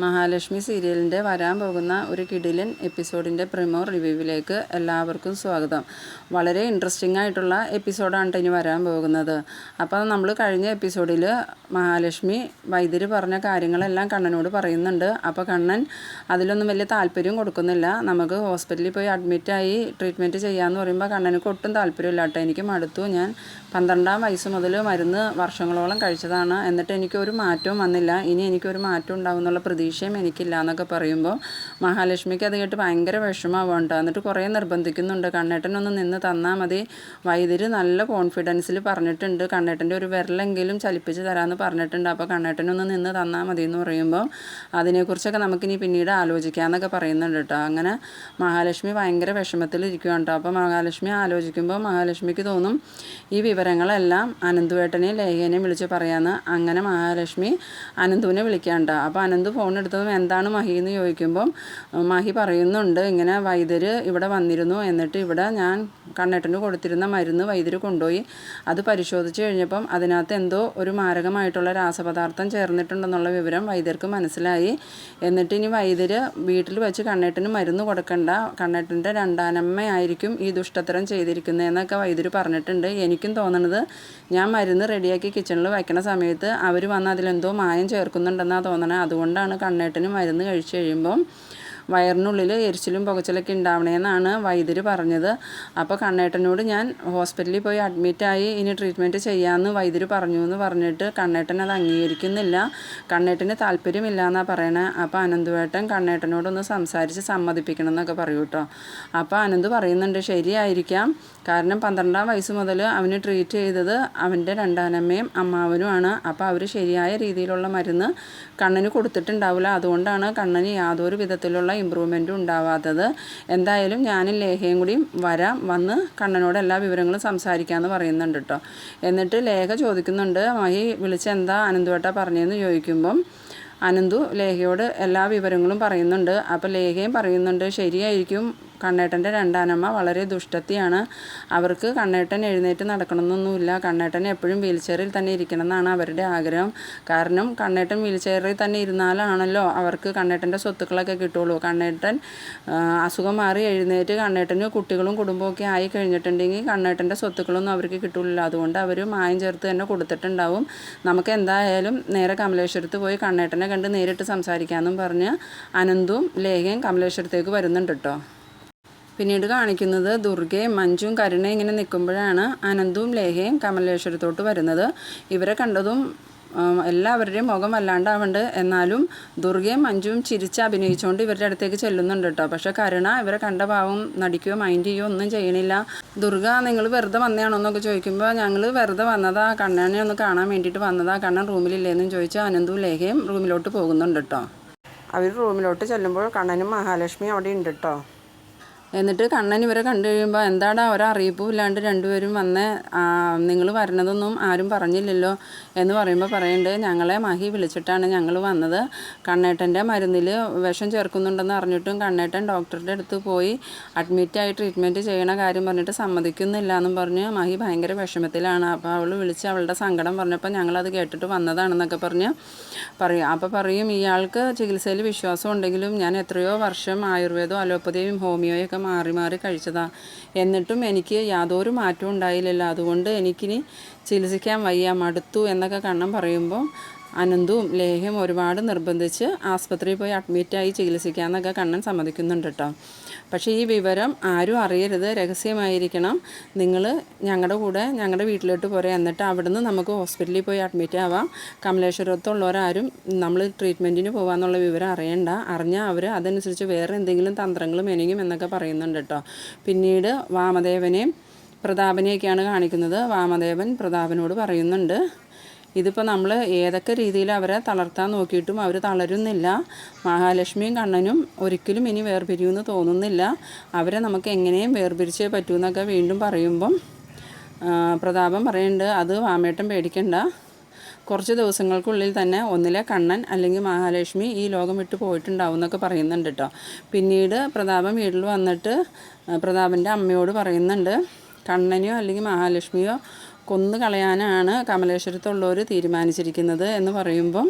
മഹാലക്ഷ്മി സീരിയലിന്റെ വരാൻ പോകുന്ന ഒരു കിടിലൻ എപ്പിസോഡിന്റെ പ്രിമോ റിവ്യൂവിലേക്ക് എല്ലാവർക്കും സ്വാഗതം. വളരെ ഇൻട്രസ്റ്റിംഗ് ആയിട്ടുള്ള എപ്പിസോഡാണ് ഇനി വരാൻ പോകുന്നത്. അപ്പോൾ നമ്മൾ കഴിഞ്ഞ എപ്പിസോഡിൽ മഹാലക്ഷ്മി വൈദ്യര് പറഞ്ഞ കാര്യങ്ങളെല്ലാം കണ്ണനോട് പറയുന്നുണ്ട്. അപ്പോൾ കണ്ണൻ അതിലൊന്നും വലിയ താല്പര്യം കൊടുക്കുന്നില്ല. നമുക്ക് ഹോസ്പിറ്റലിൽ പോയി അഡ്മിറ്റായി ട്രീറ്റ്മെന്റ് ചെയ്യാമെന്ന് പറയുമ്പോൾ കണ്ണനക്ക് ഒട്ടും താല്പര്യമില്ല കേട്ടോ എനിക്ക് മടുത്തു. ഞാൻ പന്ത്രണ്ടാം വയസ്സ് മുതൽ മരുന്ന് വർഷങ്ങളോളം കഴിച്ചതാണ്. എന്നിട്ട് എനിക്കൊരു മാറ്റവും വന്നില്ല. ഇനി എനിക്കൊരു മാറ്റം ഉണ്ടാവും എന്നുള്ള പ്രതീക്ഷയും എനിക്കില്ല എന്നൊക്കെ പറയുമ്പോൾ മഹാലക്ഷ്മിക്ക് അത് കേട്ട് ഭയങ്കര വിഷമമാവുണ്ട് എന്നിട്ട് കുറേ നിർബന്ധിക്കുന്നുണ്ട്. കണ്ണേട്ടനൊന്ന് നിന്ന് തന്നാൽ മതി. വൈദ്യര് നല്ല കോൺഫിഡൻസിൽ പറഞ്ഞിട്ടുണ്ട്. കണ്ണേട്ടന്റെ ഒരു വിരലെങ്കിലും ചലിപ്പിച്ച് തരാമെന്ന് പറഞ്ഞിട്ടുണ്ട്. അപ്പോൾ കണ്ണേട്ടനൊന്ന് നിന്ന് തന്നാൽ മതി എന്ന് പറയുമ്പോൾ അതിനെക്കുറിച്ചൊക്കെ നമുക്കിനി പിന്നീട് ആലോചിക്കാമെന്നൊക്കെ പറയുന്നുണ്ട് കേട്ടോ. അങ്ങനെ മഹാലക്ഷ്മി ഭയങ്കര വിഷമത്തിൽ ഇരിക്കുകയാണ് കേട്ടോ. അപ്പോൾ മഹാലക്ഷ്മി ആലോചിക്കുമ്പോൾ മഹാലക്ഷ്മിക്ക് തോന്നും ഈ വിവരങ്ങളെല്ലാം അനന്തുവേട്ടനെയും ലേഖനെയും വിളിച്ച് പറയാമെന്ന് അങ്ങനെ മഹാലക്ഷ്മി അനന്തുവിനെ വിളിക്കാണ്ട അപ്പോൾ അനന്ത് ഫോൺ എടുത്തതും എന്താണ് മഹി എന്ന് ചോദിക്കുമ്പം മഹി പറയുന്നുണ്ട് ഇങ്ങനെ വൈദ്യര് ഇവിടെ വന്നിരുന്നു. എന്നിട്ട് ഇവിടെ ഞാൻ കണ്ണേട്ടന് കൊടുത്തിരുന്ന മരുന്ന് വൈദ്യര് കൊണ്ടുപോയി. അത് പരിശോധിച്ച് കഴിഞ്ഞപ്പം അതിനകത്ത് എന്തോ ഒരു മാരകമായിട്ടുള്ള രാസപദാർത്ഥം ചേർന്നിട്ടുണ്ടെന്നുള്ള വിവരം വൈദ്യർക്ക് മനസ്സിലായി. എന്നിട്ട് ഇനി വൈദ്യര് വീട്ടിൽ വെച്ച് കണ്ണേട്ടന് മരുന്ന് കൊടുക്കണ്ട. കണ്ണേട്ടന്റെ രണ്ടാനമ്മയായിരിക്കും ഈ ദുഷ്ടത്തരം ചെയ്തിരിക്കുന്നതെന്നൊക്കെ വൈദ്യര് പറഞ്ഞിട്ടുണ്ട്. എനിക്കും തോന്നുന്നത് ഞാൻ മരുന്ന് റെഡിയാക്കി കിച്ചണിൽ വയ്ക്കണ സമയത്ത് അവർ വന്ന് അതിലെന്തോ മായം ചേർക്കുന്നുണ്ടെന്നാണ് തോന്നണത് അതുകൊണ്ടാണ് കണ്ണേട്ടന് മരുന്ന് കഴിച്ചു കഴിയുമ്പം വയറിനുള്ളിൽ എരിച്ചിലും പുകച്ചിലൊക്കെ ഉണ്ടാവണേന്നാണ് വൈദ്യര് പറഞ്ഞത്. അപ്പോൾ കണ്ണേട്ടനോട് ഞാൻ ഹോസ്പിറ്റലിൽ പോയി അഡ്മിറ്റായി ഇനി ട്രീറ്റ്മെന്റ് ചെയ്യാമെന്ന് വൈദ്യര് പറഞ്ഞു എന്ന് പറഞ്ഞിട്ട് കണ്ണേട്ടൻ അത് അംഗീകരിക്കുന്നില്ല. കണ്ണേട്ടന് താല്പര്യമില്ല എന്നാണ് പറയണേ. അപ്പോൾ അനന്തുവേട്ടൻ കണ്ണേട്ടനോടൊന്ന് സംസാരിച്ച് സമ്മതിപ്പിക്കണം എന്നൊക്കെ പറയൂ കേട്ടോ അപ്പോൾ അനന്ത് പറയുന്നുണ്ട് ശരിയായിരിക്കാം. കാരണം പന്ത്രണ്ടാം വയസ്സ് മുതൽ അവന് ട്രീറ്റ് ചെയ്തത് അവന്റെ രണ്ടാനമ്മയും അമ്മാവനുമാണ്. അപ്പോൾ അവർ ശരിയായ രീതിയിലുള്ള മരുന്ന് കണ്ണിന് കൊടുത്തിട്ടുണ്ടാവില്ല. അതുകൊണ്ടാണ് കണ്ണിന് യാതൊരു വിധത്തിലുള്ള ഇമ്പ്രൂവ്മെന്റും ഉണ്ടാവാത്തത്. എന്തായാലും ഞാനും ലേഖയും കൂടി വരാം. വന്ന് കണ്ണനോട് എല്ലാ വിവരങ്ങളും സംസാരിക്കാമെന്ന് പറയുന്നുണ്ട് കേട്ടോ എന്നിട്ട് ലേഖ ചോദിക്കുന്നുണ്ട് മഹി വിളിച്ച് എന്താ അനന്തുവേട്ട പറഞ്ഞതെന്ന് ചോദിക്കുമ്പം അനന്തു ലേഖയോട് എല്ലാ വിവരങ്ങളും പറയുന്നുണ്ട്. അപ്പോൾ ലേഖയും പറയുന്നുണ്ട് ശരിയായിരിക്കും. കണ്ണേട്ടന്റെ രണ്ടാനമ്മ വളരെ ദുഷ്ടത്തിയാണ്. അവർക്ക് കണ്ണേട്ടൻ എഴുന്നേറ്റ് നടക്കണമെന്നൊന്നുമില്ല. കണ്ണേട്ടൻ എപ്പോഴും വീൽ ചെയറിൽ തന്നെ ഇരിക്കണം എന്നാണ് അവരുടെ ആഗ്രഹം. കാരണം കണ്ണേട്ടൻ വീൽ ചെയറിൽ തന്നെ ഇരുന്നാലാണല്ലോ അവർക്ക് കണ്ണേട്ടന്റെ സ്വത്തുക്കളൊക്കെ കിട്ടുള്ളൂ കണ്ണേട്ടൻ അസുഖം മാറി എഴുന്നേറ്റ് കണ്ണേട്ടന് കുട്ടികളും കുടുംബമൊക്കെ ആയി കഴിഞ്ഞിട്ടുണ്ടെങ്കിൽ കണ്ണേട്ടന്റെ സ്വത്തുക്കളൊന്നും അവർക്ക് കിട്ടില്ല അതുകൊണ്ട് അവർ മായം ചേർത്ത് തന്നെ കൊടുത്തിട്ടുണ്ടാവും. നമുക്ക് എന്തായാലും നേരെ കമലേശ്വരത്ത് പോയി കണ്ണേട്ടനെ കണ്ട് നേരിട്ട് സംസാരിക്കാമെന്നും പറഞ്ഞ് അനന്തും ലേഖയും കമലേശ്വരത്തേക്ക് വരുന്നുണ്ട് കേട്ടോ. പിന്നീട് കാണിക്കുന്നത് ദുർഗയും മഞ്ജുവും കരുണയും ഇങ്ങനെ നിൽക്കുമ്പോഴാണ് അനന്തും ലേഹയും കമലേശ്വരത്തോട്ട് വരുന്നത്. ഇവരെ കണ്ടതും എല്ലാവരുടെയും മുഖം വല്ലാണ്ടാവുന്നുണ്ട് എന്നാലും ദുർഗയും മഞ്ജുവും ചിരിച്ച് അഭിനയിച്ചുകൊണ്ട് ഇവരുടെ അടുത്തേക്ക് ചെല്ലുന്നുണ്ട് കേട്ടോ. പക്ഷേ കരുണ ഇവരെ കണ്ട ഭാവം നടിക്കുകയോ മൈൻഡ് ചെയ്യുകയോ ഒന്നും ചെയ്യണില്ല. ദുർഗ നിങ്ങൾ വെറുതെ വന്നതാണോ? എന്നൊക്കെ ചോദിക്കുമ്പോൾ ഞങ്ങൾ വെറുതെ വന്നതാ. കണ്ണനെ ഒന്ന് കാണാൻ വേണ്ടിയിട്ട് വന്നതാ. കണ്ണൻ റൂമിലില്ലേന്നും ചോദിച്ച് അനന്തും ലേഖയും റൂമിലോട്ട് പോകുന്നുണ്ട് കേട്ടോ. അവർ റൂമിലോട്ട് ചെല്ലുമ്പോൾ കണ്ണനും മഹാലക്ഷ്മി അവിടെ ഉണ്ട് കേട്ടോ. എന്നിട്ട് കണ്ണൻ ഇവരെ കണ്ടു കഴിയുമ്പോൾ എന്താടാ ഒരറിയിപ്പും ഇല്ലാണ്ട് രണ്ടുപേരും വന്ന് നിങ്ങൾ വരണതൊന്നും ആരും പറഞ്ഞില്ലല്ലോ എന്ന് പറയുമ്പോൾ പറയേണ്ടത് ഞങ്ങളെ മഹി വിളിച്ചിട്ടാണ് ഞങ്ങൾ വന്നത്. കണ്ണേട്ടന്റെ മരുന്നിൽ വിഷം ചേർക്കുന്നുണ്ടെന്ന് അറിഞ്ഞിട്ടും കണ്ണേട്ടൻ ഡോക്ടറുടെ അടുത്ത് പോയി അഡ്മിറ്റായി ട്രീറ്റ്മെന്റ് ചെയ്യണ കാര്യം പറഞ്ഞിട്ട് സമ്മതിക്കുന്നില്ല എന്നും പറഞ്ഞ് മഹി ഭയങ്കര വിഷമത്തിലാണ്. അപ്പോൾ അവൾ വിളിച്ച് അവളുടെ സങ്കടം പറഞ്ഞപ്പോൾ ഞങ്ങളത് കേട്ടിട്ട് വന്നതാണെന്നൊക്കെ പറഞ്ഞ് പറയും. അപ്പോൾ പറയും ഇയാൾക്ക് ചികിത്സയിൽ വിശ്വാസം ഉണ്ടെങ്കിലും ഞാൻ എത്രയോ വർഷം ആയുർവേദവും അലോപ്പതിയും ഹോമിയോയൊക്കെ മാറി മാറി കഴിച്ചതാണ് എന്നിട്ടും എനിക്ക് യാതൊരു മാറ്റവും ഉണ്ടായില്ലല്ലോ. അതുകൊണ്ട് എനിക്കിനി ചികിത്സിക്കാൻ വയ്യ മടുത്തു എന്നൊക്കെ കണ്ണം പറയുമ്പോൾ അനന്തും ലേഹയും ഒരുപാട് നിർബന്ധിച്ച് ആസ്പത്രിയിൽ പോയി അഡ്മിറ്റായി ചികിത്സിക്കാമെന്നൊക്കെ കണ്ണൻ സമ്മതിക്കുന്നുണ്ട് കേട്ടോ പക്ഷേ ഈ വിവരം ആരും അറിയരുത് രഹസ്യമായിരിക്കണം. നിങ്ങൾ ഞങ്ങളുടെ കൂടെ ഞങ്ങളുടെ വീട്ടിലോട്ട് പോരെ എന്നിട്ട് അവിടുന്ന് നമുക്ക് ഹോസ്പിറ്റലിൽ പോയി അഡ്മിറ്റ് ആവാം. കമലേശ്വരത്തുള്ളവരാരും നമ്മൾ ട്രീറ്റ്മെന്റിന് പോകാമെന്നുള്ള വിവരം അറിയണ്ട. അറിഞ്ഞാൽ അവർ അതനുസരിച്ച് വേറെ എന്തെങ്കിലും തന്ത്രങ്ങളും മെനയും എന്നൊക്കെ പറയുന്നുണ്ട് കേട്ടോ പിന്നീട് വാമദേവനെയും പ്രതാപനെയൊക്കെയാണ് കാണിക്കുന്നത്. വാമദേവൻ പ്രതാപനോട് പറയുന്നുണ്ട്. ഇതിപ്പോൾ നമ്മൾ ഏതൊക്കെ രീതിയിൽ അവരെ തളർത്താൻ നോക്കിയിട്ടും അവർ തളരുന്നില്ല. മഹാലക്ഷ്മിയും കണ്ണനും ഒരിക്കലും ഇനി വേർപിരിയുമെന്ന് തോന്നുന്നില്ല. അവരെ നമുക്ക് എങ്ങനെയും വേർപിരിച്ചേ പറ്റൂ എന്നൊക്കെ വീണ്ടും പറയുമ്പം പ്രതാപം പറയുന്നുണ്ട് അത് വാമേട്ടം പേടിക്കണ്ട. കുറച്ച് ദിവസങ്ങൾക്കുള്ളിൽ തന്നെ ഒന്നിലെ കണ്ണൻ അല്ലെങ്കിൽ മഹാലക്ഷ്മി ഈ ലോകം വിട്ടു പോയിട്ടുണ്ടാവും എന്നൊക്കെ പറയുന്നുണ്ട് കേട്ടോ പിന്നീട് പ്രതാപം വീട്ടിൽ വന്നിട്ട് പ്രതാപന്റെ അമ്മയോട് പറയുന്നുണ്ട് കണ്ണനെയോ അല്ലെങ്കിൽ മഹാലക്ഷ്മിയോ കൊന്നു കളയാനാണ് കമലേശ്വരത്തുള്ളവർ തീരുമാനിച്ചിരിക്കുന്നത് എന്ന് പറയുമ്പം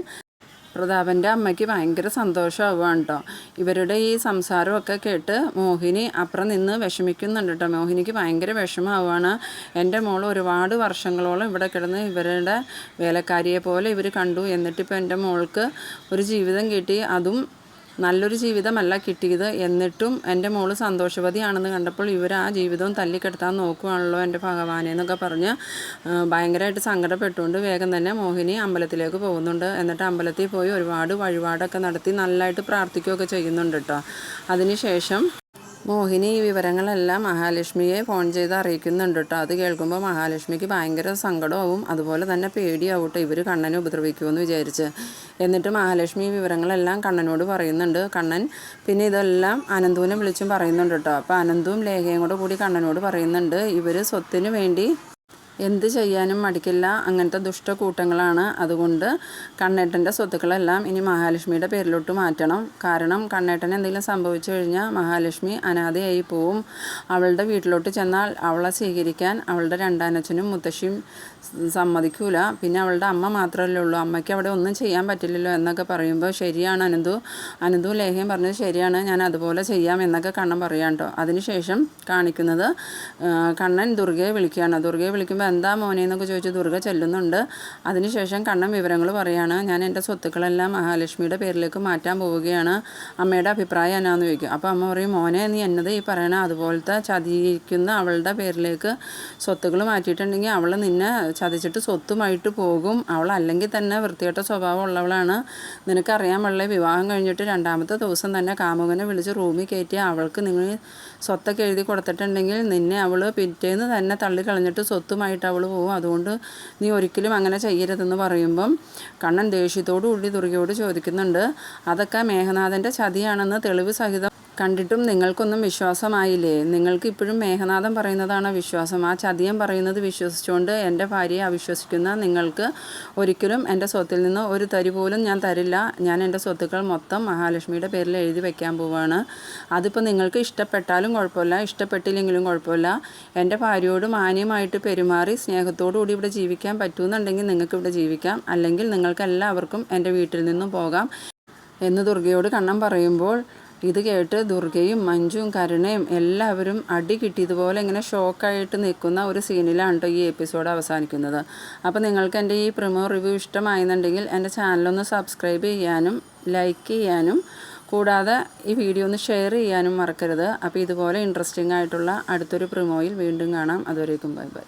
പ്രതാപന്റെ അമ്മയ്ക്ക് ഭയങ്കര സന്തോഷമാവുകയാണ് കേട്ടോ. ഇവരുടെ ഈ സംസാരമൊക്കെ കേട്ട് മോഹിനി അപ്പുറം നിന്ന് വിഷമിക്കുന്നുണ്ട് കേട്ടോ. മോഹിനിക്ക് ഭയങ്കര വിഷമമാവുകയാണ്. എന്റെ മോൾ ഒരുപാട് വർഷങ്ങളോളം ഇവിടെ കിടന്ന് ഇവരുടെ വേലക്കാരിയെ പോലെ ഇവർ കണ്ടു. എന്നിട്ടിപ്പോൾ എന്റെ മോൾക്ക് ഒരു ജീവിതം കിട്ടി. അതും നല്ലൊരു ജീവിതമല്ല കിട്ടിയത്. എന്നിട്ടും എന്റെ മോൾ സന്തോഷവതിയാണെന്ന് കണ്ടപ്പോൾ ഇവർ ആ ജീവിതവും തല്ലിക്കെടുത്താൻ നോക്കുകയാണല്ലോ എന്റെ ഭഗവാനെ എന്നൊക്കെ പറഞ്ഞ് ഭയങ്കരമായിട്ട് സങ്കടപ്പെട്ടുകൊണ്ട് വേഗം തന്നെ മോഹിനി അമ്പലത്തിലേക്ക് പോകുന്നുണ്ട്. എന്നിട്ട് അമ്പലത്തിൽ പോയി ഒരുപാട് വഴിപാടൊക്കെ നടത്തി നല്ലതായിട്ട് പ്രാർത്ഥിക്കുകയൊക്കെ ചെയ്യുന്നുണ്ട് കേട്ടോ അതിനുശേഷം മോഹിനി ഈ വിവരങ്ങളെല്ലാം മഹാലക്ഷ്മിയെ ഫോൺ ചെയ്ത് അറിയിക്കുന്നുണ്ട് കേട്ടോ അത് കേൾക്കുമ്പോൾ മഹാലക്ഷ്മിക്ക് ഭയങ്കര സങ്കടമാവും. അതുപോലെ തന്നെ പേടിയാവും കേട്ടോ ഇവർ കണ്ണനെ ഉപദ്രവിക്കുമെന്ന് വിചാരിച്ച്. എന്നിട്ട് മഹാലക്ഷ്മി ഈ വിവരങ്ങളെല്ലാം കണ്ണനോട് പറയുന്നുണ്ട്. കണ്ണൻ പിന്നെ ഇതെല്ലാം അനന്തുവിനെ വിളിച്ചും പറയുന്നുണ്ട് കേട്ടോ അപ്പോൾ അനന്തും ലേഖയും കൂടെ കൂടി കണ്ണനോട് പറയുന്നുണ്ട്. ഇവർ സ്വത്തിന് വേണ്ടി എന്ത് ചെയ്യാനും മടിക്കില്ല. അങ്ങനത്തെ ദുഷ്ടക്കൂട്ടങ്ങളാണ് അതുകൊണ്ട് കണ്ണേട്ടന്റെ സ്വത്തുക്കളെല്ലാം ഇനി മഹാലക്ഷ്മിയുടെ പേരിലോട്ട് മാറ്റണം. കാരണം കണ്ണേട്ടൻ എന്തെങ്കിലും സംഭവിച്ചു കഴിഞ്ഞാൽ മഹാലക്ഷ്മി അനാഥയായി പോവും. അവളുടെ വീട്ടിലോട്ട് ചെന്നാൽ അവളെ സ്വീകരിക്കാൻ അവളുടെ രണ്ടാനച്ഛനും മുത്തശ്ശിയും സമ്മതിക്കൂല. പിന്നെ അവളുടെ അമ്മ മാത്രമല്ലേ ഉള്ളൂ. അമ്മയ്ക്ക് അവിടെ ഒന്നും ചെയ്യാൻ പറ്റില്ലല്ലോ എന്നൊക്കെ പറയുമ്പോൾ ശരിയാണ് അനന്തു. അനന്തു ലേഹ്യം പറഞ്ഞത് ശരിയാണ്. ഞാൻ അതുപോലെ ചെയ്യാം എന്നൊക്കെ കണ്ണൻ പറയാം കേട്ടോ. അതിനുശേഷം കാണിക്കുന്നത് കണ്ണൻ ദുർഗയെ വിളിക്കുകയാണ്. ദുർഗയെ വിളിക്കുമ്പോൾ എന്താ മോനെ? എന്നൊക്കെ ചോദിച്ച് ദുർഗ ചെല്ലുന്നുണ്ട്. അതിനുശേഷം കണ്ണൻ വിവരങ്ങൾ പറയാണ് ഞാൻ എന്റെ സ്വത്തുക്കളെല്ലാം മഹാലക്ഷ്മിയുടെ പേരിലേക്ക് മാറ്റാൻ പോവുകയാണ്. അമ്മയുടെ അഭിപ്രായം എന്നാന്ന് ചോദിക്കും. അപ്പോൾ അമ്മ പറയും മോനെ നീ എന്നത് ഈ പറയണ? അതുപോലത്തെ ചതിയിരിക്കുന്ന അവളുടെ പേരിലേക്ക് സ്വത്തുക്കൾ മാറ്റിയിട്ടുണ്ടെങ്കിൽ അവൾ നിന്നെ ചതിച്ചിട്ട് സ്വത്തുമായിട്ട് പോകും. അവൾ അല്ലെങ്കിൽ തന്നെ വൃത്തികെട്ട സ്വഭാവം ഉള്ളവളാണ്. നിനക്കറിയാൻ വിവാഹം കഴിഞ്ഞിട്ട് രണ്ടാമത്തെ ദിവസം തന്നെ കാമുകനെ വിളിച്ച് റൂമിൽ കയറ്റി അവൾക്ക് നിങ്ങൾ സ്വത്തൊക്കെ എഴുതി കൊടുത്തിട്ടുണ്ടെങ്കിൽ നിന്നെ അവൾ പിറ്റേന്ന് തന്നെ തള്ളി കളഞ്ഞിട്ട് സ്വത്തുമായിട്ട് അവൾ പോവും. അതുകൊണ്ട് നീ ഒരിക്കലും അങ്ങനെ ചെയ്യരുതെന്ന് പറയുമ്പം കണ്ണൻ ദേഷ്യത്തോടു കൂടി ദുർഗയോട് ചോദിക്കുന്നുണ്ട്. അതൊക്കെ മേഘനാഥന്റെ ചതിയാണെന്ന് തെളിവ് സഹിതം കണ്ടിട്ടും നിങ്ങൾക്കൊന്നും വിശ്വാസമായില്ലേ? നിങ്ങൾക്ക് ഇപ്പോഴും മേഘനാഥം പറയുന്നതാണ് വിശ്വാസം? ആ ചതിയൻ പറയുന്നത് വിശ്വസിച്ചുകൊണ്ട് എന്റെ ഭാര്യയെ അവിശ്വസിക്കുന്ന നിങ്ങൾക്ക് ഒരിക്കലും എന്റെ സ്വത്തിൽ നിന്ന് ഒരു തരി പോലും ഞാൻ തരില്ല. ഞാൻ എന്റെ സ്വത്തുക്കൾ മൊത്തം മഹാലക്ഷ്മിയുടെ പേരിൽ എഴുതി വയ്ക്കാൻ പോവുകയാണ് അതിപ്പോൾ നിങ്ങൾക്ക് ഇഷ്ടപ്പെട്ടാലും കുഴപ്പമില്ല. ഇഷ്ടപ്പെട്ടില്ലെങ്കിലും കുഴപ്പമില്ല. എന്റെ ഭാര്യയോട് മാന്യമായിട്ട് പെരുമാറി സ്നേഹത്തോടുകൂടി ഇവിടെ ജീവിക്കാൻ പറ്റുമെന്നുണ്ടെങ്കിൽ നിങ്ങൾക്ക് ഇവിടെ ജീവിക്കാം. അല്ലെങ്കിൽ നിങ്ങൾക്ക് എല്ലാവർക്കും എന്റെ വീട്ടിൽ നിന്നും പോകാം എന്ന് ദുർഗയോട് കണ്ണം പറയുമ്പോൾ ഇത് കേട്ട് ദുർഗയും മഞ്ജുവും കരുണയും എല്ലാവരും അടി കിട്ടിയതുപോലെ ഇങ്ങനെ ഷോക്കായിട്ട് നിൽക്കുന്ന ഒരു സീനിലാണ് കേട്ടോ ഈ എപ്പിസോഡ് അവസാനിക്കുന്നത്. അപ്പോൾ നിങ്ങൾക്ക് എന്റെ ഈ പ്രമോ റിവ്യൂ ഇഷ്ടമായെന്നുണ്ടെങ്കിൽ എന്റെ ചാനലൊന്ന് സബ്സ്ക്രൈബ് ചെയ്യാനും ലൈക്ക് ചെയ്യാനും കൂടാതെ ഈ വീഡിയോ ഒന്ന് ഷെയർ ചെയ്യാനും മറക്കരുത്. അപ്പോൾ ഇതുപോലെ ഇൻട്രസ്റ്റിംഗ് ആയിട്ടുള്ള അടുത്തൊരു പ്രമോയിൽ വീണ്ടും കാണാം. അതുവരേക്കും ബൈ ബൈ.